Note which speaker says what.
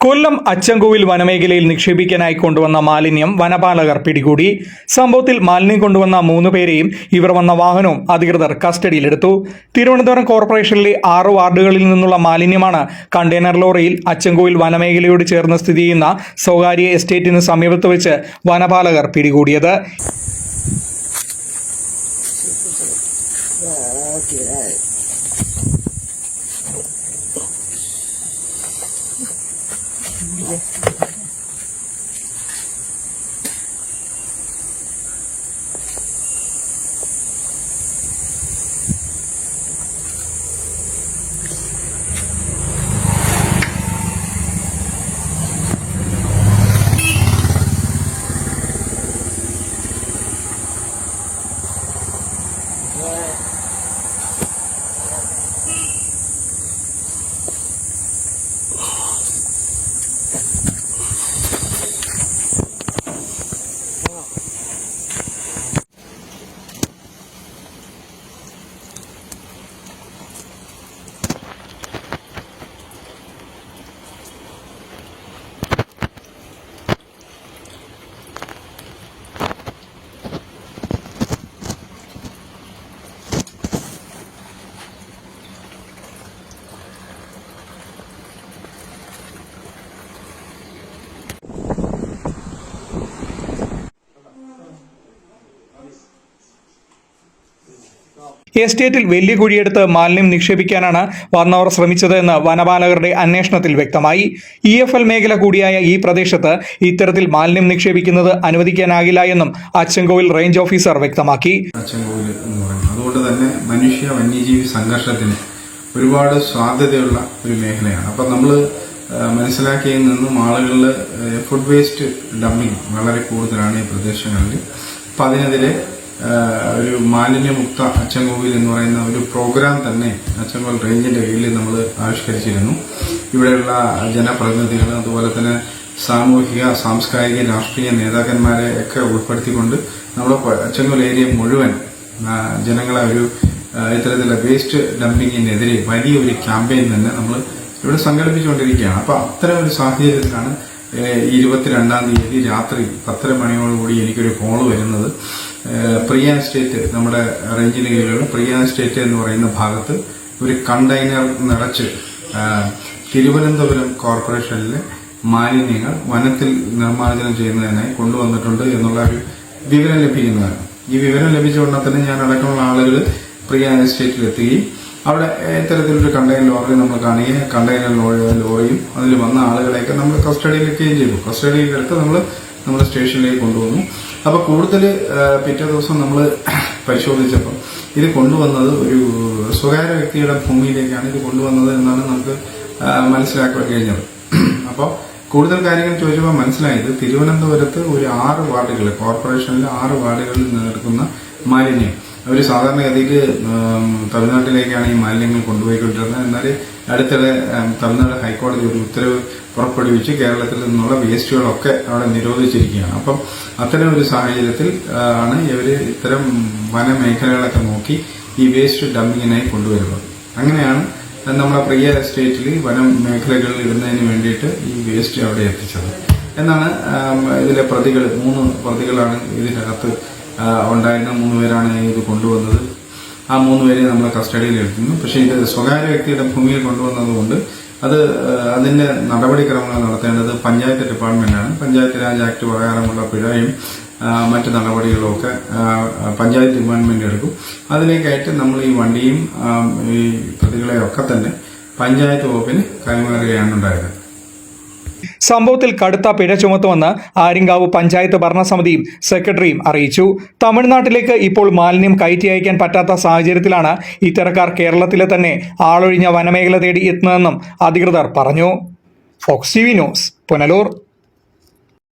Speaker 1: കൊല്ലം അച്ചങ്കോവിൽ വനമേഖലയിൽ നിക്ഷേപിക്കാനായി കൊണ്ടുവന്ന മാലിന്യം വനപാലകർ പിടികൂടി. സംഭവത്തിൽ മാലിന്യം കൊണ്ടുവന്ന മൂന്ന് പേരെയും ഇവർ വന്ന വാഹനവും അധികൃതർ കസ്റ്റഡിയിലെടുത്തു. തിരുവനന്തപുരം കോർപ്പറേഷനിലെ ആറ് വാർഡുകളിൽ നിന്നുള്ള മാലിന്യമാണ് കണ്ടെയ്നർ ലോറിയിൽ അച്ചങ്കോവിൽ വനമേഖലയോട് ചേർന്ന് സ്ഥിതി ചെയ്യുന്ന സ്വകാര്യ എസ്റ്റേറ്റിന് സമീപത്ത് വെച്ച് വനപാലകർ പിടികൂടിയത്. എസ്റ്റേറ്റിൽ വലിയ കുഴിയെടുത്ത് മാലിന്യം നിക്ഷേപിക്കാനാണ് വന്നവർ ശ്രമിച്ചത് എന്ന് വനപാലകരുടെ അന്വേഷണത്തിൽ വ്യക്തമായി. ഇ എഫ് എൽ മേഖല കൂടിയായ ഈ പ്രദേശത്ത് ഇത്തരത്തിൽ മാലിന്യം നിക്ഷേപിക്കുന്നത് അനുവദിക്കാനാകില്ല എന്നും അച്ചങ്കോവിൽ റേഞ്ച് ഓഫീസർ വ്യക്തമാക്കി.
Speaker 2: അതുകൊണ്ട് തന്നെ മനുഷ്യ വന്യജീവി സംഘർഷത്തിന് ഒരുപാട് സാധ്യതയുള്ള ഒരു മേഖലയാണ്. അപ്പം നമ്മൾ മനസ്സിലാക്കിയതിൽ നിന്നും ആളുകളിൽ ഫുഡ് വേസ്റ്റ് ഡമ്മിങ് വളരെ കൂടുതലാണ് ഈ പ്രദേശങ്ങളിൽ. അപ്പം അതിനെതിരെ ഒരു മാലിന്യമുക്ത അച്ചൻകോവിൽ എന്ന് പറയുന്ന ഒരു പ്രോഗ്രാം തന്നെ അച്ചൻകോൽ റേഞ്ചിന്റെ കീഴിൽ നമ്മൾ ആവിഷ്കരിച്ചിരുന്നു. ഇവിടെയുള്ള ജനപ്രതിനിധികൾ അതുപോലെ തന്നെ സാമൂഹിക സാംസ്കാരിക രാഷ്ട്രീയ നേതാക്കന്മാരെ ഒക്കെ ഉൾപ്പെടുത്തിക്കൊണ്ട് നമ്മുടെ അച്ചൻകോൽ ഏരിയ മുഴുവൻ ജനങ്ങളെ ഒരു ഇത്തരത്തിലുള്ള വേസ്റ്റ് ഡംപിങ്ങിനെതിരെ വലിയൊരു ക്യാമ്പയിൻ തന്നെ നമ്മൾ ഇവിടെ സംഘടിപ്പിച്ചുകൊണ്ടിരിക്കുകയാണ്. അപ്പൊ അത്തരം ഒരു സാഹചര്യത്തിലാണ് ഇരുപത്തിരണ്ടാം തീയതി രാത്രി പത്തര മണിയോടുകൂടി എനിക്കൊരു കോൾ വരുന്നത്. പ്രിയ എസ്റ്റേറ്റ് നമ്മുടെ റേഞ്ചിന് കീഴിലുള്ള പ്രിയ എസ്റ്റേറ്റ് എന്ന് പറയുന്ന ഭാഗത്ത് ഒരു കണ്ടെയ്നർ നിറച്ച് തിരുവനന്തപുരം കോർപ്പറേഷനിലെ മാലിന്യങ്ങൾ വനത്തിൽ നിർമ്മാർജനം ചെയ്യുന്നതിനായി കൊണ്ടുവന്നിട്ടുണ്ട് എന്നുള്ള ഒരു വിവരം ലഭിക്കുന്നതാണ്. ഈ വിവരം ലഭിച്ച ഉടനെ തന്നെ ഞാൻ അടക്കമുള്ള ആളുകൾ പ്രിയ എസ്റ്റേറ്റിൽ എത്തുകയും അവിടെ ഇത്തരത്തിലൊരു കണ്ടെയ്നർ ലോറി നമ്മൾ കാണുകയും കണ്ടെയ്നർ ലോറി ലോറിയും അതിൽ വന്ന ആളുകളെയൊക്കെ നമ്മൾ കസ്റ്റഡിയിൽ എത്തുകയും ചെയ്തു. കസ്റ്റഡിയിൽ എടുത്ത് നമ്മൾ നമ്മുടെ സ്റ്റേഷനിലേക്ക് കൊണ്ടുവന്നു. അപ്പോൾ കൂടുതൽ പിറ്റേ ദിവസം നമ്മൾ പരിശോധിച്ചപ്പോൾ ഇത് കൊണ്ടുവന്നത് ഒരു സ്വകാര്യ വ്യക്തിയുടെ ഭൂമിയിലേക്കാണ് ഇത് കൊണ്ടുവന്നത് എന്നാണ് നമുക്ക് മനസ്സിലാക്കാൻ കഴിഞ്ഞത്. അപ്പോൾ കൂടുതൽ കാര്യങ്ങൾ ചോദിച്ചപ്പോൾ മനസ്സിലായത് തിരുവനന്തപുരത്ത് ഒരു ആറ് വാർഡുകൾ കോർപ്പറേഷനിലെ ആറ് വാർഡുകളിൽ നിന്ന് മാലിന്യം. അവർ സാധാരണഗതിയിൽ തമിഴ്നാട്ടിലേക്കാണ് ഈ മാലിന്യങ്ങൾ കൊണ്ടുപോയിക്കൊണ്ടിരുന്നത്. എന്നാൽ അടുത്തിടെ തമിഴ്നാട് ഹൈക്കോടതി ഒരു ഉത്തരവ് പുറപ്പെടുവിച്ച് കേരളത്തിൽ നിന്നുള്ള വേസ്റ്റുകളൊക്കെ അവിടെ നിരോധിച്ചിരിക്കുകയാണ്. അപ്പം അത്തരം ഒരു സാഹചര്യത്തിൽ ആണ് ഇവർ ഇത്തരം വനമേഖലകളൊക്കെ നോക്കി ഈ വേസ്റ്റ് ഡംപിങ്ങിനായി കൊണ്ടുവരുന്നത്. അങ്ങനെയാണ് നമ്മുടെ പ്രിയ സ്റ്റേറ്റിൽ വനം മേഖലകളിൽ ഇടുന്നതിന് വേണ്ടിയിട്ട് ഈ വേസ്റ്റ് അവിടെ എത്തിച്ചത്. എന്നാണ് ഇതിലെ പ്രതികൾ മൂന്ന് പ്രതികളാണ് ഇതിനകത്ത് ഉണ്ടായിരുന്ന മൂന്ന് പേരാണ് ഇത് കൊണ്ടുവന്നത്. ആ മൂന്ന് പേരെ നമ്മൾ കസ്റ്റഡിയിൽ എടുക്കുന്നു. പക്ഷേ ഇത് സ്വകാര്യ വ്യക്തിയുടെ ഭൂമിയിൽ കൊണ്ടുവന്നതുകൊണ്ട് അത് അതിന്റെ നടപടിക്രമങ്ങൾ നടത്തേണ്ടത് പഞ്ചായത്ത് ഡിപ്പാർട്ട്മെന്റാണ് പഞ്ചായത്ത് രാജ് ആക്ട് പ്രകാരമുള്ള പിഴയും മറ്റ് നടപടികളും ഒക്കെ പഞ്ചായത്ത് ഡിപ്പാർട്ട്മെന്റ് എടുക്കും. അതിലേക്കായിട്ട് നമ്മൾ ഈ വണ്ടിയും ഈ പ്രതികളെയൊക്കെ തന്നെ പഞ്ചായത്ത് വകുപ്പിന് കൈമാറുകയാണ് ഉണ്ടായത്.
Speaker 1: സംഭവത്തിൽ കടുത്ത പിഴ ചുമത്തുമെന്ന് ആര്യങ്കാവ് പഞ്ചായത്ത് ഭരണസമിതിയും സെക്രട്ടറിയും അറിയിച്ചു. തമിഴ്നാട്ടിലേക്ക് ഇപ്പോൾ മാലിന്യം കയറ്റി അയക്കാൻ പറ്റാത്ത സാഹചര്യത്തിലാണ് ഇത്തരക്കാർ കേരളത്തിലെ തന്നെ ആളൊഴിഞ്ഞ വനമേഖല തേടി എത്തുന്നതെന്നും അധികൃതർ പറഞ്ഞു. Fox T V news Punalur.